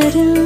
veren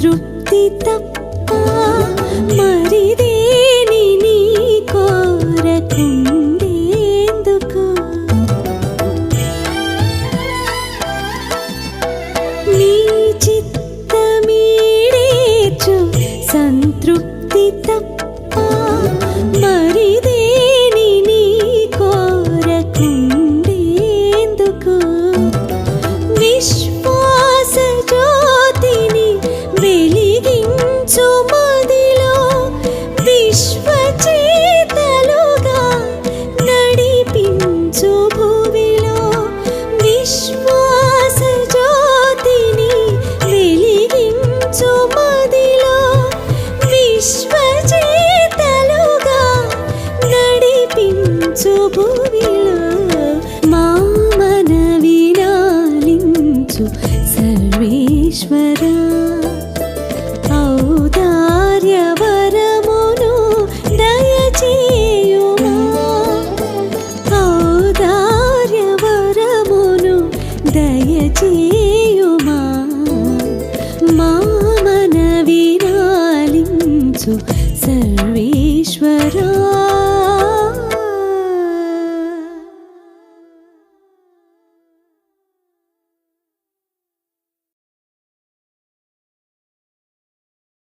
తృప్తి తప్ప మరిదేని కోరకుండా